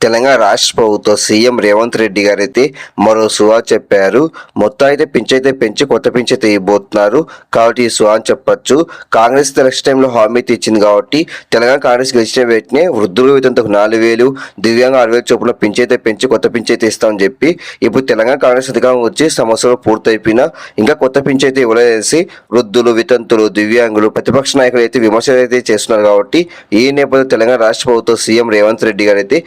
తెలంగాణ రాష్ట్ర ప్రభుత్వం సీఎం రేవంత్ రెడ్డి గారు అయితే మరో సువా చెప్పారు. మొత్తం అయితే పింఛైతే పెంచి కొత్త పింఛైతే ఇవ్వబోతున్నారు. కాబట్టి ఈ సువా అని చెప్పొచ్చు. కాంగ్రెస్ నెక్స్ట్ టైంలో హామీ అయితే ఇచ్చింది కాబట్టి తెలంగాణ కాంగ్రెస్ గెలిచిన వెంటనే వృద్ధులు వేతనకు నాలుగు వేలు దివ్యాంగ ఆరు వేలు చొప్పున పింఛైతే పెంచి కొత్త పింఛైతే ఇస్తామని చెప్పి ఇప్పుడు తెలంగాణ కాంగ్రెస్ అధికారం వచ్చి సంవత్సరం పూర్తయిపోయినా ఇంకా కొత్త పింఛైతే ఇవ్వలేసి వృద్ధులు వితంతులు దివ్యాంగులు ప్రతిపక్ష నాయకులు అయితే విమర్శలు అయితే చేస్తున్నారు కాబట్టి ఈ నేపథ్యంలో తెలంగాణ రాష్ట్ర ప్రభుత్వం సీఎం రేవంత్ రెడ్డి గారు అయితే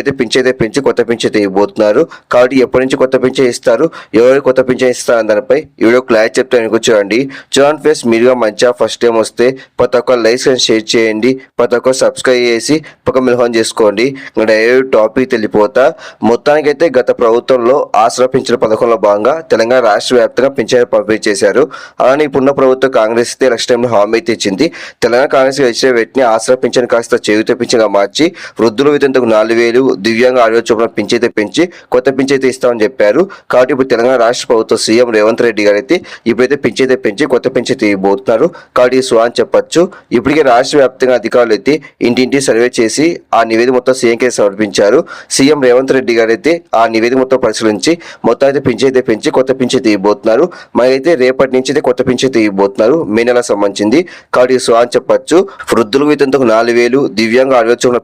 ఇప్పుడైతే అయితే పెంచి కొత్త పింఛైతే ఇవ్వబోతున్నారు. కాబట్టి ఎప్పటి నుంచి కొత్త పింఛన్ ఇస్తారు? ఎవరు కొత్త పింఛన్ ఇస్తారు దానిపై ఈ వీడియో క్లారిటీ చెప్తాను చూడండి. చూడండి ఫేస్ మీరుగా మంచిగా ఫస్ట్ టైం వస్తే ప్రతి ఒక్క లైక్స్ అండ్ షేర్ చేయండి. ప్రతి ఒక్క సబ్స్క్రైబ్ చేసి పక్క మిల్హోన్ చేసుకోండి. డైరెక్ట్ టాపిక్ తెలిపోతా మొత్తానికైతే గత ప్రభుత్వంలో ఆసరా పింఛన్ పథకంలో భాగంగా తెలంగాణ రాష్ట్ర వ్యాప్తంగా పింఛన్ పంపిణీ చేశారు. అలానే ఇప్పుడున్న ప్రభుత్వం కాంగ్రెస్ అయితే ఎలక్షన్ టైంలో హామీ తెచ్చింది తెలంగాణ కాంగ్రెస్ వచ్చిన వెంటనే ఆసరా పింఛన్ కాస్త చేయుత పింఛన్గా మార్చి వృద్ధుల వితంతకు నాలుగు వేలు దివ్యాంగ ఆరు చొప్పున చొప్పున అయితే పెంచి కొత్త పింఛైతే ఇస్తామని చెప్పారు. కాబట్టి ఇప్పుడు తెలంగాణ రాష్ట్ర ప్రభుత్వం సీఎం రేవంత్ రెడ్డి గారు అయితే ఇప్పుడైతే పింఛైతే పెంచి కొత్త పింఛైతే ఇవ్వబోతున్నారు. కాబట్టి సో అని చెప్పొచ్చు. ఇప్పటికే రాష్ట్ర వ్యాప్తంగా అధికారులు అయితే ఇంటింటి సర్వే చేసి ఆ నివేదిక మొత్తం సీఎంకే సమర్పించారు. సీఎం రేవంత్ రెడ్డి గారు అయితే ఆ నివేదిక మొత్తం పరిశీలించి మొత్తం అయితే పింఛైతే పెంచి కొత్త పింఛైతే ఇవ్వబోతున్నారు. మనైతే రేపటి నుంచి అయితే కొత్త పింఛైతే ఇవ్వబోతున్నారు మే నెల సంబంధించింది. కాబట్టి ఈ అని చెప్పొచ్చు. వృద్ధులకు ఇతంతకు నాలుగు వేలు దివ్యాంగ ఆరు వేలు చొప్పున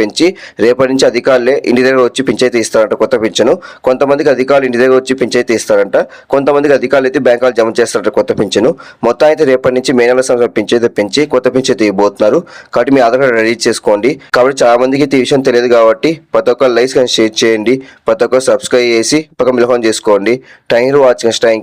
పెంచి రేపటి నుంచి అధికారులు ఇంటి దగ్గర వచ్చి పింఛైతే ఇస్తారంట కొత్త పింఛను. కొంతమందికి అధికారులు ఇంటి దగ్గర వచ్చి పింఛైతే ఇస్తారంట. కొంతమందికి అధికారులు అయితే బ్యాంకులు జమ చేస్తారంట కొత్త పింఛను. మొత్తం అయితే రేపటి నుంచి మే నెల సంవత్సరం పింఛైతే పెంచి కొత్త పింఛైతే ఇవ్వబోతున్నారు. కాబట్టి మీ ఆధార్ కార్డు రెడీ చేసుకోండి. కాబట్టి చాలా మందికి అయితే ఈ విషయం తెలియదు కాబట్టి ప్రతి ఒక్క లైక్స్ కానీ షేర్ చేయండి. ప్రతి ఒక్క సబ్స్క్రైబ్ చేసి పక్క మిలహం చేసుకోండి. Thank you watching. థ్యాంక్